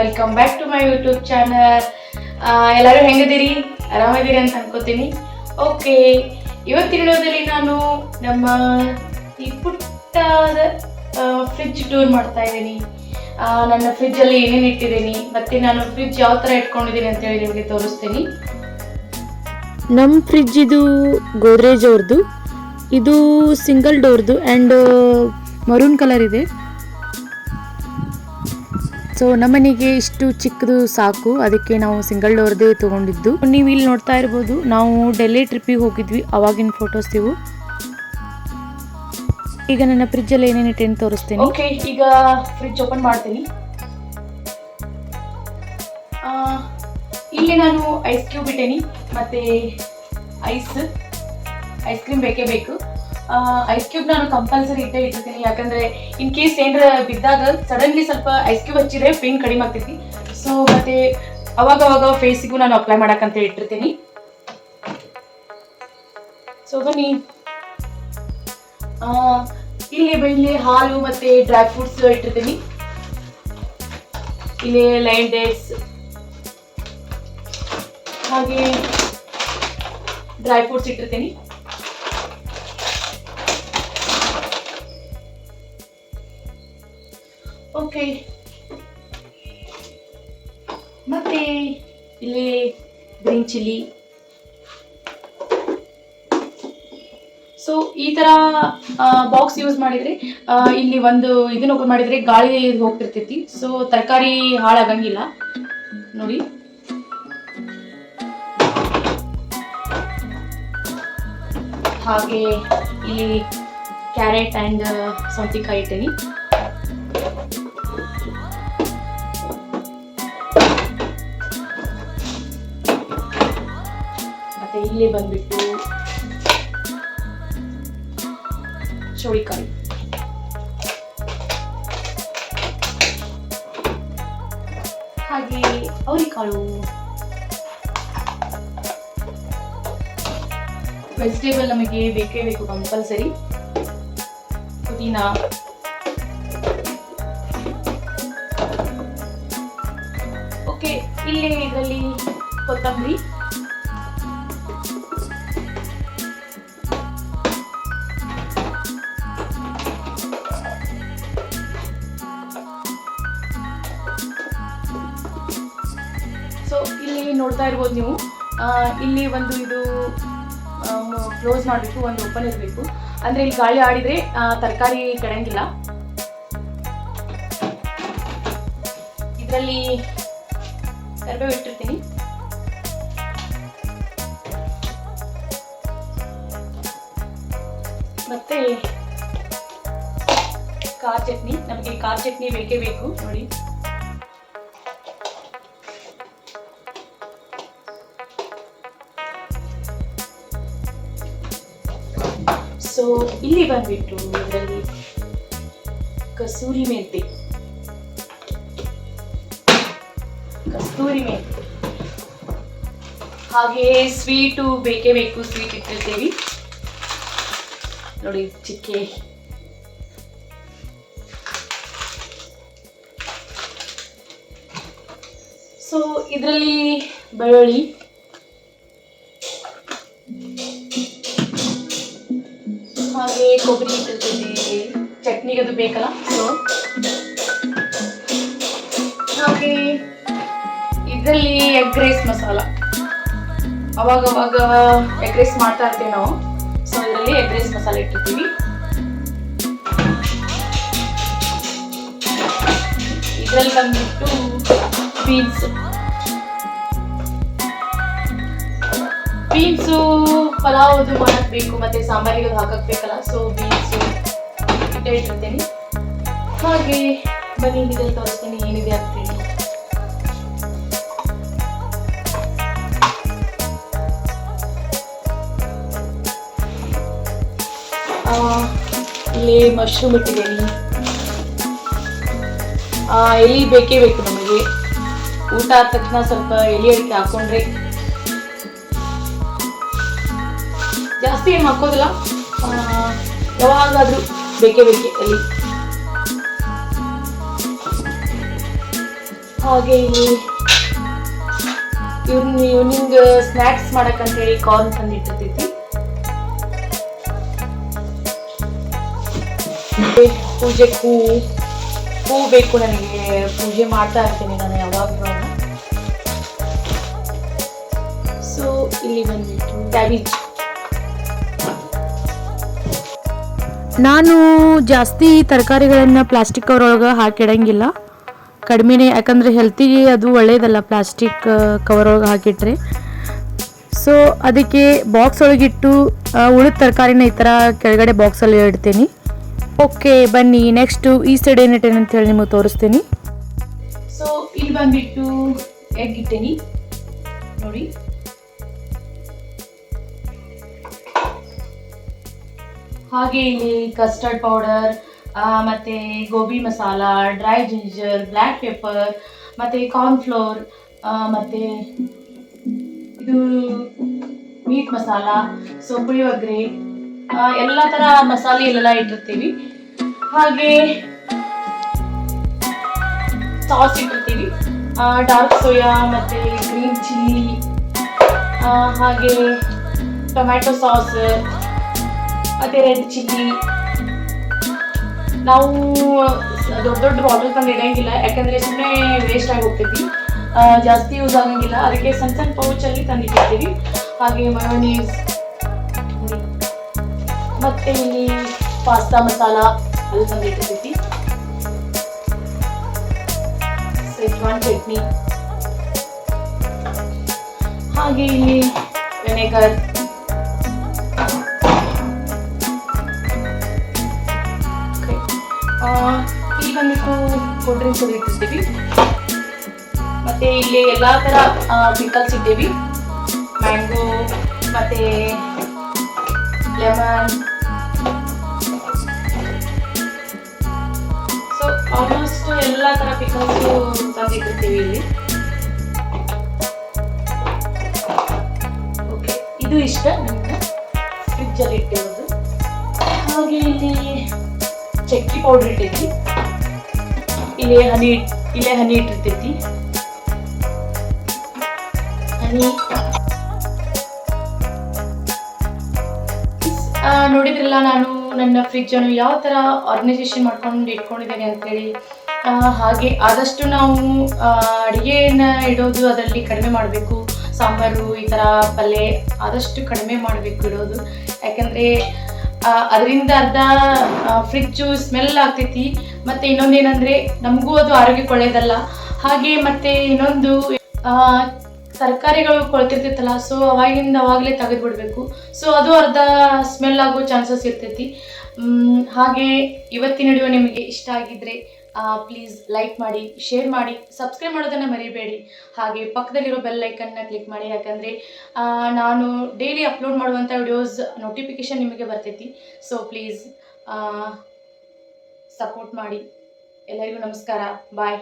Welcome back to my YouTube channel ಎಲ್ಲರೂ ಹೆಂಗಿದ್ದೀರಿ? ಆರಾಮದಿರಿ ಅಂತ ಅನ್ಕೋತೀನಿ. ಓಕೆ ಇವತ್ತಿನೋದಲ್ಲಿ ನಾನು ನಮ್ಮ ಈ ಪುಟ್ಟದ ಫ್ರಿಜ್ ಟೂರ್ ಮಾಡ್ತಾ ಇದ್ದೀನಿ. ನನ್ನ ಫ್ರಿಜ್ಜಲ್ಲಿ ಏನೇನು ಇಟ್ಟಿದ್ದೀನಿ, ಮತ್ತೆ ನಾನು ಫ್ರಿಜ್ ಯಾವ ಥರ ಇಟ್ಕೊಂಡಿದ್ದೀನಿ ಅಂತ ಹೇಳಿ ನಿಮಗೆ ತೋರಿಸ್ತೀನಿ. ನಮ್ಮ ಫ್ರಿಜ್ ಇದು ಗೋದ್ರೇಜ್ ಅವ್ರದ್ದು ಇದು ಸಿಂಗಲ್ ಡೋರ್ದು ಆ್ಯಂಡ್ ಮರೂನ್ ಕಲರ್ ಇದೆ. ಸೊ ನಮ್ಮನೆಗೆ ಇಷ್ಟು ಚಿಕ್ಕದು ಸಾಕು. ಅದಕ್ಕೆ ನಾವು ಸಿಂಗಲ್ ಡೋರ್ದೇ ತೊಗೊಂಡಿದ್ದು. ನೀವು ಇಲ್ಲಿ ನೋಡ್ತಾ ಇರ್ಬೋದು, ನಾವು ಡೆಲ್ಲಿ ಟ್ರಿಪ್ಪಿಗೆ ಹೋಗಿದ್ವಿ, ಅವಾಗಿನ ಫೋಟೋಸ್ ಇವು. ಈಗ ನನ್ನ ಫ್ರಿಜ್ಜಲ್ಲಿ ಏನೇನು ಇಟ್ಟೆ ತೋರಿಸ್ತೀನಿ. ಈಗ ಫ್ರಿಜ್ ಓಪನ್ ಮಾಡ್ತೀನಿ. ಇಲ್ಲಿ ನಾನು ಐಸ್ ಕ್ಯೂಬ್ ಇಟ್ಟೇನಿ, ಮತ್ತೆ ಐಸ್ ಐಸ್ ಕ್ರೀಮ್ ಬೇಕೇ ಬೇಕು. ಐಸ್ ಕ್ಯೂಬ್ ನಾನು ಕಂಪಲ್ಸರಿ ಇದ್ದೇ ಇಟ್ಟಿರ್ತೀನಿ. ಯಾಕಂದ್ರೆ ಇನ್ ಕೇಸ್ ಏನಾರ ಬಿದ್ದಾಗ ಸಡನ್ಲಿ ಸ್ವಲ್ಪ ಐಸ್ ಕ್ಯೂಬ್ ಹಚ್ಚಿದ್ರೆ ಪೇನ್ ಕಡಿಮೆ ಆಗ್ತೈತಿ. ಸೊ ಮತ್ತೆ ಅವಾಗ ಅವಾಗ ಫೇಸಿಗೂ ನಾನು ಅಪ್ಲೈ ಮಾಡಕ್ಕಂತ ಇಟ್ಟಿರ್ತೀನಿ. ಸೊ ಬನ್ನಿ. ಇಲ್ಲಿ ಬೆಳ್ಳಿ ಹಾಲು ಮತ್ತೆ ಡ್ರೈ ಫ್ರೂಟ್ಸ್ ಇಟ್ಟಿರ್ತೀನಿ. ಇಲ್ಲಿ ಲೈನ್ ಡೇಟ್ಸ್ ಹಾಗೆ ಡ್ರೈ ಫ್ರೂಟ್ಸ್ ಇಟ್ಟಿರ್ತೀನಿ. ಓಕೆ ಮತ್ತೆ ಇಲ್ಲಿ ಗ್ರೀನ್ ಸೊ ಈ ತರ ಬಾಕ್ಸ್ ಯೂಸ್ ಮಾಡಿದ್ರೆ ಇಲ್ಲಿ ಒಂದು ಇದನ್ನ ಓಪನ್ ಮಾಡಿದ್ರೆ ಗಾಳಿ ಹೋಗ್ತಿರ್ತೈತಿ. ಸೊ ತರಕಾರಿ ಹಾಳಾಗಂಗಿಲ್ಲ. ನೋಡಿ. ಹಾಗೆ ಇಲ್ಲಿ ಕ್ಯಾರೆಟ್ ಆ್ಯಂಡ್ ಸೌತೆಕಾಯಿ ಇಟ್ಟೇನಿ. ಇಲ್ಲಿ ಬಂದ್ಬಿಟ್ಟು ಚೌಳಿಕಾಯಿ ಹಾಗೆ ಅವರಿಕಾಳು. ವೆಜಿಟೇಬಲ್ ನಮಗೆ ಬೇಕೇ ಬೇಕು ಕಂಪಲ್ಸರಿ ಪುದೀನ. ಓಕೆ ಇಲ್ಲಿ ಇದರಲ್ಲಿ ಕೊತ್ತಂಬರಿ. ನೋಡ್ತಾ ಇರ್ಬೋದು ನೀವು. ಇಲ್ಲಿ ಒಂದು ಇದು ಕ್ಲೋಸ್ ಮಾಡಬೇಕು ಒಂದು ಓಪನ್ ಇರಬೇಕು. ಅಂದ್ರೆ ಇಲ್ಲಿ ಗಾಳಿ ಆಡಿದ್ರೆ ತರಕಾರಿ ಕೆಡಂಗಿಲ್ಲ. ಇದರಲ್ಲಿ ಕರಿಬೇವು ಇಟ್ಟಿರ್ತೀನಿ. ಮತ್ತೆ ಖಾರ ಚಟ್ನಿ. ನಮಗೆ ಖಾರ ಚಟ್ನಿ ಬೇಕೇ ಬೇಕು, ನೋಡಿ. ಸೊ ಇಲ್ಲಿ ಬಂದ್ಬಿಟ್ಟು ಇದರಲ್ಲಿ ಕಸೂರಿ ಮೆಂತೆ. ಕಸ್ತೂರಿ ಮೆಂತೆ. ಹಾಗೆ ಸ್ವೀಟು ಬೇಕೇ ಬೇಕು, ಸ್ವೀಟ್ ಇಟ್ಟಿರ್ತೀವಿ. ನೋಡಿ, ಚಿಕ್ಕೆ. ಸೊ ಇದರಲ್ಲಿ ಬೆಳ್ಳುಳ್ಳಿ. ಕೊಬ್ಬರಿ ಇಟ್ಟಿರ್ತೀವಿ ಚಟ್ನಿಗೆ ಅದು ಬೇಕಲ್ಲ ಸೊ ಹಾಗೆ ಇದರಲ್ಲಿ ಎಗ್ ರೈಸ್ ಮಸಾಲ. ಅವಾಗ ಅವಾಗ ಎಗ್ ರೈಸ್ ಮಾಡ್ತಾ ಇರ್ತೀವಿ ನಾವು. ಸೊ ಇದರಲ್ಲಿ ಎಗ್ ರೈಸ್ ಮಸಾಲ ಇಟ್ಟಿರ್ತೀವಿ. ಇದರಲ್ಲಿ ಬಂದ್ಬಿಟ್ಟು ಬೀನ್ಸ್ ಬೀನ್ಸು ಪಲಾವ್ ಅದು ಮಾಡಕ್ ಬೇಕು, ಮತ್ತೆ ಸಾಂಬಾರಿಗೆ ಅದು ಹಾಕಕ್ ಬೇಕಲ್ಲ ಸೊ ಬೀನ್ಸು ಇಟ್ಟೇ ಇಟ್ಟಿರ್ತೀನಿ ಹಾಗೆ ಬನ್ನಿ ಇದ್ರಲ್ಲಿ ತೋರಿಸ್ತೀನಿ, ಏನಿದೆ ಅಂತೇಳಿ ಇಲ್ಲಿ ಮಶ್ರೂಮ್ ಇಟ್ಟಿದ್ದೀನಿ. ಎಲಿ ಬೇಕೇ ಬೇಕು ನಮಗೆ. ಊಟ ಆದ ತಕ್ಷಣ ಸ್ವಲ್ಪ ಎಲೆ ಅಡಿಕೆ ಹಾಕೊಂಡ್ರೆ ಜಾಸ್ತಿ ಏನು ಹಾಕೋದಿಲ್ಲ ಯಾವಾಗಾದರೂ ಬೇಕೇ ಬೇಕೇ ಅಲ್ಲಿ ಹಾಗೆ ಇವ್ನ, ಇವ್ನಿಂಗ್ ಸ್ನ್ಯಾಕ್ಸ್ ಮಾಡಕ್ಕಂತೇಳಿ ಕಾರ್ನ್ ತಂದಿಟ್ಟಿರ್ತೈತಿ ಮತ್ತೆ ಪೂಜೆ ಹೂ ಹೂ ಬೇಕು ನನಗೆ. ಪೂಜೆ ಮಾಡ್ತಾ ಇರ್ತೀನಿ ನಾನು ಯಾವಾಗಲೂ. ಸೊ ಇಲ್ಲಿ ಬಂದ್ಬಿಟ್ಟು ಕ್ಯಾಬೇಜ್ ನಾನು ಜಾಸ್ತಿ ತರಕಾರಿಗಳನ್ನು ಪ್ಲಾಸ್ಟಿಕ್ ಕವರ್ ಒಳಗೆ ಹಾಕಿಡಂಗಿಲ್ಲ. ಕಡಿಮೆನೆ ಯಾಕಂದರೆ ಹೆಲ್ತಿಗೆ ಅದು ಒಳ್ಳೆಯದಲ್ಲ ಪ್ಲಾಸ್ಟಿಕ್ ಕವರ್ ಒಳಗೆ ಹಾಕಿಟ್ರೆ. ಸೊ ಅದಕ್ಕೆ ಬಾಕ್ಸ್ ಒಳಗಿಟ್ಟು ಉಳಿದ ತರಕಾರಿನ ಈ ಥರ ಕೆಳಗಡೆ ಬಾಕ್ಸಲ್ಲಿ ಇಡ್ತೀನಿ. ಓಕೆ ಬನ್ನಿ ನೆಕ್ಸ್ಟು ಈ ಸೈಡ್ ಏನಿಟ್ಟೇನೆ ಅಂತ ಹೇಳಿ ನಿಮಗೆ ತೋರಿಸ್ತೀನಿ. ಸೊ ಇಲ್ಲಿ ಬಂದ್ಬಿಟ್ಟು ಎಗ್ ಇಟ್ಟೇನಿ. ನೋಡಿ. ಹಾಗೆ ಇಲ್ಲಿ ಕಸ್ಟರ್ಡ್ ಪೌಡರ್ ಮತ್ತು gobi masala dry ginger black pepper ಮತ್ತು ಕಾರ್ನ್ಫ್ಲೋರ್ ಮತ್ತು ಇದು ಮೀಟ್ ಮಸಾಲ ಸೊ ಆ, ಎಲ್ಲ ಥರ ಮಸಾಲೆ ಇಲ್ಲೆಲ್ಲ ಇಟ್ಟಿರ್ತೀವಿ. ಹಾಗೆ ಸಾಸ್ ಇಟ್ಟಿರ್ತೀವಿ. ಡಾರ್ಕ್ ಸೋಯಾ ಮತ್ತು ಗ್ರೀನ್ ಚಿಲ್ಲಿ ಹಾಗೆ ಟೊಮ್ಯಾಟೊ ಸಾಸ್ ಮತ್ತು ರೆಡ್ ಚಿಲ್ಲಿ ನಾವು ದೊಡ್ಡ ದೊಡ್ಡ ಬಾಟಲ್ ತಂದು ಇಡಂಗಿಲ್ಲ ಯಾಕಂದರೆ ಸುಮ್ಮನೆ ವೇಸ್ಟ್ ಆಗಿ ಹೋಗ್ತೈತಿ ಜಾಸ್ತಿ ಯೂಸ್ ಆಗಂಗಿಲ್ಲ. ಅದಕ್ಕೆ ಸಣ್ಣ ಸಣ್ಣ ಪೌಚಲ್ಲಿ ತಂದಿಟ್ಟಿರ್ತೀವಿ. ಹಾಗೆ ಮಯೋನೀಸ್ ಮತ್ತೆ ಇಲ್ಲಿ ಪಾಸ್ತಾ ಮಸಾಲ ಅದು ತಂದಿಟ್ಟಿರ್ತೈತಿ ಸೆಜ್ವಾನ್ ಚಟ್ನಿ. ಹಾಗೆ ಇಲ್ಲಿ ವೆನೆಗರ್ ಬಂದ್ಬಿಟ್ಟು ಕೋಲ್ಡ್ ಡ್ರಿಂಕ್ಸ್ ಅದು ಇಟ್ಟಿರ್ತೀವಿ ಮತ್ತೆ ಇಲ್ಲಿ ಎಲ್ಲಾ ತರ ಪಿಕಲ್ಸ್ ಇದ್ದೀವಿ. ಮ್ಯಾಂಗೋ ಮತ್ತೆ ಲೆಮನ್ ಸೊ ಆಲ್ಮೋಸ್ಟ್ ಎಲ್ಲ ತರ ಪಿಕಲ್ಸ್ ತಂದಿಟ್ಟಿರ್ತೀವಿ ಇಲ್ಲಿ. ಓಕೆ ಇದು ಇಷ್ಟ ನಮ್ಗೆ. ಫ್ರಿಜ್ ಅಲ್ಲಿ ಇಟ್ಟಿರೋದು. ಹಾಗೆ ಇಲ್ಲಿ ಚಕ್ಕಿ ಪೌಡರ್ ಇಟ್ಟೈತಿ ಇಲ್ಲಿ ಹನಿ, ಇಲ್ಲೇ ಹನಿ ಇಟ್ಟಿರ್ತೈತಿ. ಹನಿ. ನೋಡಿದ್ರಲ್ಲ ನಾನು ನನ್ನ ಫ್ರಿಜ್ ಅನ್ನು ಯಾವ ತರ ಆರ್ಗನೈಸೇಷನ್ ಮಾಡ್ಕೊಂಡು ಇಟ್ಕೊಂಡಿದ್ದೇನೆ ಅಂತೇಳಿ. ಹಾಗೆ ಆದಷ್ಟು ನಾವು ಅಡಿಗೆನ ಇಡೋದು ಅದರಲ್ಲಿ ಕಡಿಮೆ ಮಾಡಬೇಕು. ಸಾಂಬಾರು ಈ ಥರ ಪಲ್ಯ ಆದಷ್ಟು ಕಡಿಮೆ ಮಾಡಬೇಕು ಇಡೋದು. ಯಾಕಂದರೆ ಅದರಿಂದ ಅರ್ಧ ಫ್ರಿಜ್ಜು ಸ್ಮೆಲ್ ಆಗ್ತೈತಿ. ಮತ್ತೆ ಇನ್ನೊಂದೇನಂದ್ರೆ ನಮಗೂ ಅದು ಆರೋಗ್ಯಕ್ಕೆ ಒಳ್ಳೆಯದಲ್ಲ ಹಾಗೆ ಮತ್ತೆ ಇನ್ನೊಂದು ತರಕಾರಿಗಳು ಕೊಳ್ತಿರ್ತೈತಲ್ಲ ಸೊ ಅವಾಗಿಂದ ಅವಾಗಲೇ ತೆಗೆದು ಬಿಡಬೇಕು ಸೊ ಅದು ಅರ್ಧ ಸ್ಮೆಲ್ ಆಗೋ ಚಾನ್ಸಸ್ ಇರ್ತೈತಿ. ಹಾಗೆ ಇವತ್ತಿನ ವಿಡಿಯೋ ನಿಮಗೆ ಇಷ್ಟ ಆಗಿದ್ರೆ ಪ್ಲೀಸ್ ಲೈಕ್ ಮಾಡಿ ಶೇರ್ ಮಾಡಿ ಸಬ್ಸ್ಕ್ರೈಬ್ ಮಾಡೋದನ್ನು ಮರಿಬೇಡಿ. ಹಾಗೆ ಪಕ್ಕದಲ್ಲಿರೋ ಬೆಲ್ ಐಕನ್ನ ಕ್ಲಿಕ್ ಮಾಡಿ. ಯಾಕಂದರೆ ನಾನು ಡೈಲಿ ಅಪ್ಲೋಡ್ ಮಾಡುವಂಥ ವಿಡಿಯೋಸ್ ನೋಟಿಫಿಕೇಶನ್ ನಿಮಗೆ ಬರ್ತೈತಿ. ಸೊ ಪ್ಲೀಸ್ ಸಪೋರ್ಟ್ ಮಾಡಿ. ಎಲ್ಲರಿಗೂ ನಮಸ್ಕಾರ. ಬಾಯ್